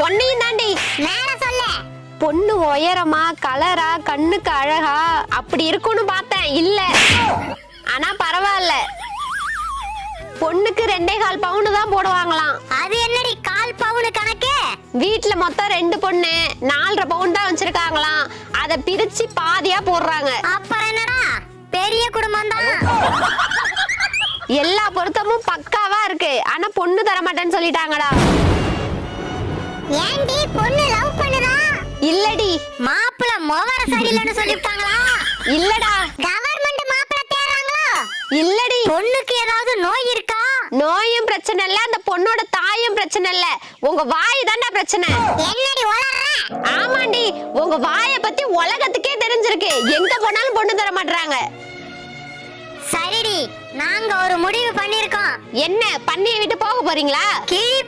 பொண்ணையும் தாண்டி. மேல சொல்ல. பொண்ணு உயரமா கலரா கண்ணுக்கு அழகா அப்படி இருக்கும்னு பார்த்தேன். இல்ல. ஆனா பரவாயில்ல. பொண்ணுக்கு ரெண்டே கால் பவுனு தான் போடுவாங்களாம். அது என்னடி கால் பவுனு கணக்கு? வீட்ல மொத்தம் ரெண்டு பொண்ணு. நாலரை பவுன் தான் வச்சிருக்காங்களாம். அதை பிரிச்சு பாதியா போடுறாங்க. அப்புறம் என்னடா? பெரிய குடும்பம் தான். எல்லா பொருத்தமும் பக்காவா இருக்கு. ஆனா பொண்ணு தர மாட்டேன்னு சொல்லிட்டாங்கடா. மாப்பிள மோவர சரியில்லைன்னு சொல்லிவிட்டாங்களா? இல்லடா. கவர்மெண்ட் மாப்பிள தேடுறாங்களா? இல்லடி. பொண்ணுக்கு ஏதாவது நோய் இருக்கா? நோயும் பிரச்சனை இல்ல அந்த பொண்ணோட தாயும் பிரச்சனை இல்ல. உங்க வாய் தான்டா பிரச்சனை. என்னடி வளர்ற ஆமாண்டி உங்க வாய பத்தி உலகத்துக்கே தெரிஞ்சிருக்கு. எங்க போனாலும் பொண்ணு தர மாட்டாங்க சரிடி நாங்க ஒரு முடிவு பண்ணிருக்கோம். என்ன பண்ணியை விட்டு போக போறீங்களா? கிழிப்போம்